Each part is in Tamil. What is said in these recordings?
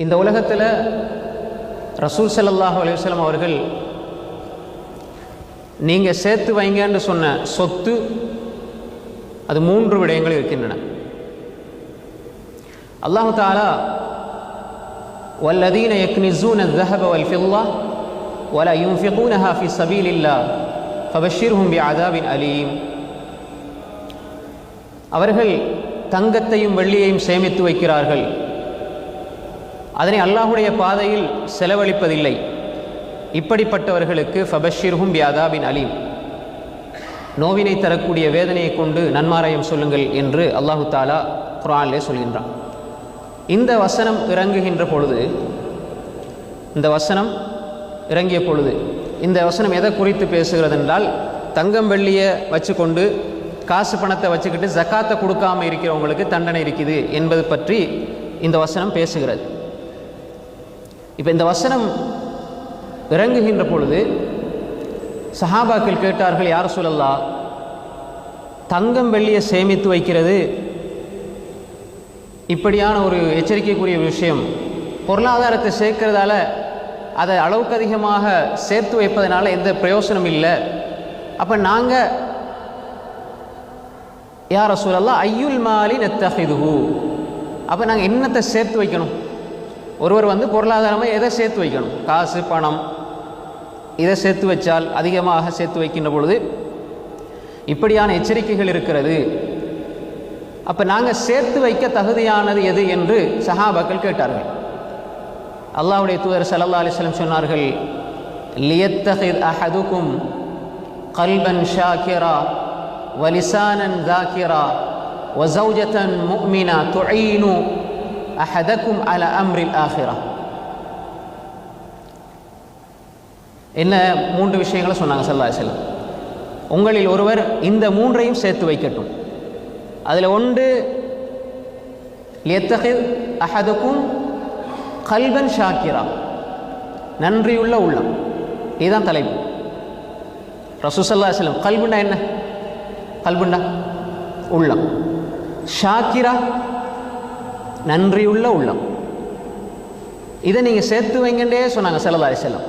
இந்த உலகத்தில் ரசூல் ஸல்லல்லாஹு அலைஹி வஸல்லம் அவர்கள் நீங்கள் சேர்த்து வைங்கன்னு சொன்ன சொத்து அது மூன்று விடயங்கள் இருக்கின்றன அல்லாஹு தாலா والذين يكنزون الذهب والفضة ولا ينفقونها في سبيل الله فبشرهم بعذاب أليم அவர்கள் தங்கத்தையும் வெள்ளியையும் சேமித்து வைக்கிறார்கள் அதனை அல்லாஹுடைய பாதையில் செலவழிப்பதில்லை. இப்படிப்பட்டவர்களுக்கு ஃபபஷிர்ஹும் பியாதாபின் அலீம். நோவினை தரக்கூடிய வேதனையை கொண்டு நன்மாராயம் சொல்லுங்கள் என்று அல்லாஹு தாலா குரானிலே சொல்கின்றான். இந்த வசனம் இறங்குகின்ற பொழுது இந்த வசனம் இறங்கிய பொழுது இந்த வசனம் எதை குறித்து பேசுகிறது என்றால் தங்கம் வெள்ளியை வச்சுக்கொண்டு காசு பணத்தை வச்சுக்கிட்டு ஜக்காத்தை கொடுக்காம இருக்கிறவங்களுக்கு தண்டனை இருக்குது என்பது பற்றி இந்த வசனம் பேசுகிறது. இப்போ இந்த வசனம் இறங்குகின்ற பொழுது சஹாபாக்கள் கேட்டார்கள் யார் சொல்லல்லா தங்கம் வெள்ளியை சேமித்து வைக்கிறது. இப்படியான ஒரு எச்சரிக்கைக்குரிய விஷயம். பொருளாதாரத்தை சேர்க்கிறதால அதை அளவுக்கு அதிகமாக சேர்த்து வைப்பதனால எந்த பிரயோசனம் இல்லை. அப்போ நாங்கள் யார சொல்லலாம் ஐயுல் மாலி நெத்தகிதுகு அப்போ நாங்கள் என்னத்தை சேர்த்து வைக்கணும்? ஒருவர் வந்து பொருளாதாரமாக எதை சேர்த்து வைக்கணும்? காசு பணம். இதை சேர்த்து வச்சால் அதிகமாக சேர்த்து வைக்கின்ற பொழுது இப்படியான எச்சரிக்கைகள் இருக்கிறது. அப்போ நாங்கள் சேர்த்து வைக்க தகுதியானது எது என்று சஹாபாக்கள் கேட்டார்கள். அல்லாஹ்வுடைய தூதர் சல்லா அலிஸ்லம் சொன்னார்கள் லியத்தஹித் அஹதுக்கும் கல்பன் ஷாக்கிரா வலிசானன் தாக்கிரா வசௌஜத்தன் முக்மினா துஈனு அஹதக்கும் அல அம்ரில் ஆஹிரா என்ன மூன்று விஷயங்களை சொன்னாங்க ஸல்லல்லாஹு செல்லம் உங்களில் ஒருவர் இந்த மூன்றையும் சேர்த்து வைக்கட்டும். அதில் ஒன்று லியத்தஹித் அஹதுக்கும் கல்பன் ஷாக்கிரா. நன்றியுள்ள உள்ளம். இதுதான் தலைப்பு. ரசூசல்லா செல்லம் கல்புண்டா என்ன? கல்புண்டா உள்ளம். ஷாக்கிரா நன்றியுள்ள உள்ளம். இதை நீங்கள் சேர்த்து வைங்கண்டே சொன்னாங்க செல்லல்லா செல்லம்.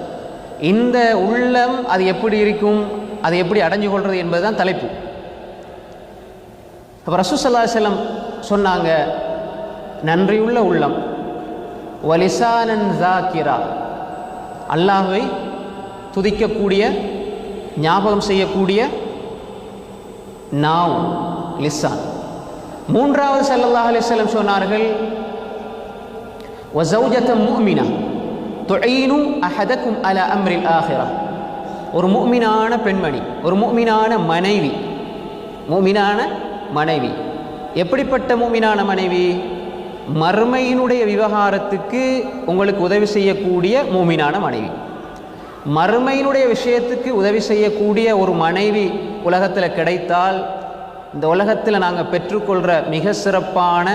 இந்த உள்ளம் அது எப்படி இருக்கும் அதை எப்படி அடைஞ்சு கொள்வது என்பதுதான் தலைப்பு. அப்போ ரசூசல்லா செல்லம் சொன்னாங்க நன்றியுள்ள உள்ளம் வலிசானன் ஜாக்கிரா அல்லாஹை துதிக்கக்கூடிய ஞாபகம் செய்யக்கூடிய நாவ் லிசான். மூன்றாவது சல்லல்லாஹ் அலைஹி சொன்னார்கள் வஸௌஜத்தம் முஃமினா துஈனு அஹதக்கும் அலா அம்ரில் ஆஹிரா. ஒரு மூமினான பெண்மணி ஒரு மூமினான மனைவி மூமினான மனைவி. எப்படிப்பட்ட மூமினான மனைவி? மறுமையினுடைய விவகாரத்துக்கு உங்களுக்கு உதவி செய்யக்கூடிய மூமினான மனைவி. மறுமையினுடைய விஷயத்துக்கு உதவி செய்யக்கூடிய ஒரு மனைவி உலகத்தில் கிடைத்தால் இந்த உலகத்தில் நாங்கள் பெற்றுக்கொள்கிற மிக சிறப்பான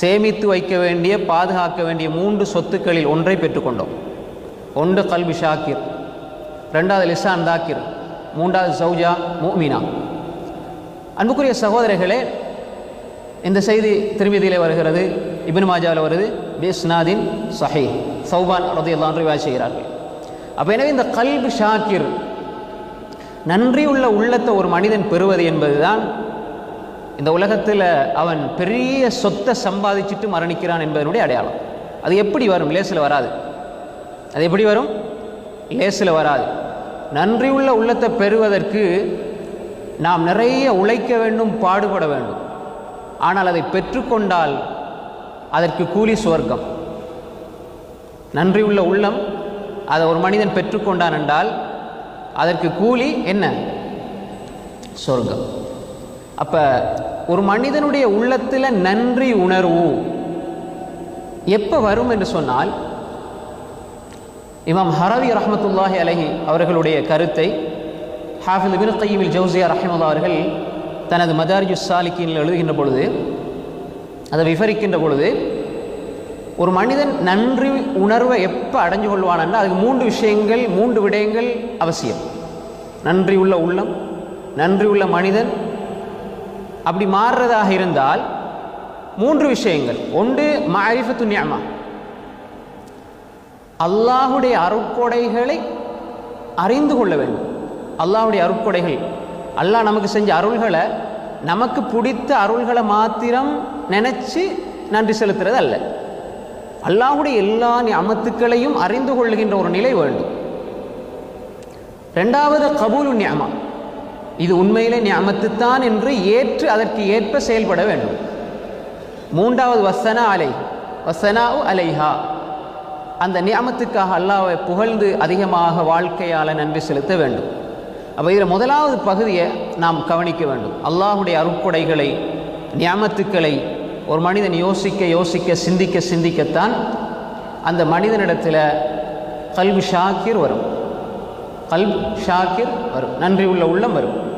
சேமித்து வைக்க வேண்டிய பாதுகாக்க வேண்டிய மூன்று சொத்துக்களில் ஒன்றை பெற்றுக்கொண்டோம். ஒன்று கல்வி ஷாக்கிர் ரெண்டாவது லிசான் தாக்கிர் மூன்றாவது சௌஜா மூமினா அன்புக்குரிய சகோதரர்களே இந்த செய்தி திருமதியிலே வருகிறது இபின் மாஜாவில் வருது பிஸ்னாதின் சஹி சௌபான் ரதையெல்லாம் ரிவாய் செய்கிறார்கள். அப்போ எனவே இந்த கல்வி ஷாக்கிர் நன்றி உள்ள உள்ளத்தை ஒரு மனிதன் பெறுவது என்பதுதான் இந்த உலகத்தில் அவன் பெரிய சொத்தை சம்பாதிச்சுட்டு மரணிக்கிறான் என்பதனுடைய அடையாளம். அது எப்படி வரும்? லேசில் வராது. அது எப்படி வரும்? லேசில் வராது. நன்றி உள்ள உள்ளத்தை பெறுவதற்கு நாம் நிறைய உழைக்க வேண்டும் பாடுபட வேண்டும். ஆனால் அதை பெற்றுக்கொண்டால் அதற்கு கூலி சுவர்க்கம். நன்றி உள்ள உள்ளம் அதை ஒரு மனிதன் பெற்றுக்கொண்டான் என்றால் அதற்கு கூலி என்ன? சொர்க்கம். அப்போ ஒரு மனிதனுடைய உள்ளத்தில் நன்றி உணர்வு எப்போ வரும் என்று சொன்னால் இமாம் ஹரவி ரஹமத்துல்லாஹி அலஹி அவர்களுடைய கருத்தை ஹாஃபில் இபின் கையில் ஜவுசியா ரஹிமுல்லா அவர்கள் தனது மதாரிஜு சாலிக்கின் எழுதுகின்ற பொழுது அதை விவரிக்கின்ற பொழுது ஒரு மனிதன் நன்றி உணர்வை எப்போ அடைஞ்சு கொள்வானா அதுக்கு மூன்று விஷயங்கள் மூன்று விடயங்கள் அவசியம். நன்றி உள்ள உள்ளம் நன்றி உள்ள மனிதன். அப்படி மாறுறதாக இருந்தால் மூன்று விஷயங்கள். ஒன்று மாரிஃபத்து நியமா. அல்லாஹுடைய அருட்கொடைகளை அறிந்து கொள்ள வேண்டும். அல்லாஹுடைய அருட்கொடைகள். அல்லாஹ் நமக்கு செஞ்ச அருள்களை நமக்கு பிடித்த அருள்களை மாத்திரம் நினச்சி நன்றி செலுத்துறது அல்ல. அல்லாஹுடைய எல்லா அமத்துக்களையும் அறிந்து கொள்கின்ற ஒரு நிலை வேண்டும். ரெண்டாவது கபூலு நியமா. இது உண்மையிலே நியமத்துத்தான் என்று ஏற்று அதற்கு ஏற்ப செயல்பட வேண்டும். மூன்றாவது வசனா அலை வசனா அலைஹா. அந்த நியமத்துக்காக அல்லாவை புகழ்ந்து அதிகமாக வாழ்க்கையால் நன்றி செலுத்த வேண்டும். அப்போ இதில் முதலாவது பகுதியை நாம் கவனிக்க வேண்டும். அல்லாஹுடைய அருட்கொடைகளை நியமத்துக்களை ஒரு மனிதன் யோசிக்க யோசிக்க சிந்திக்க சிந்திக்கத்தான் அந்த மனிதனிடத்தில் கல்வி ஷாக்கிர் வரும். கல்வி ஷாக்கிர் வரும். நன்றி உள்ள உள்ளம் வரும்.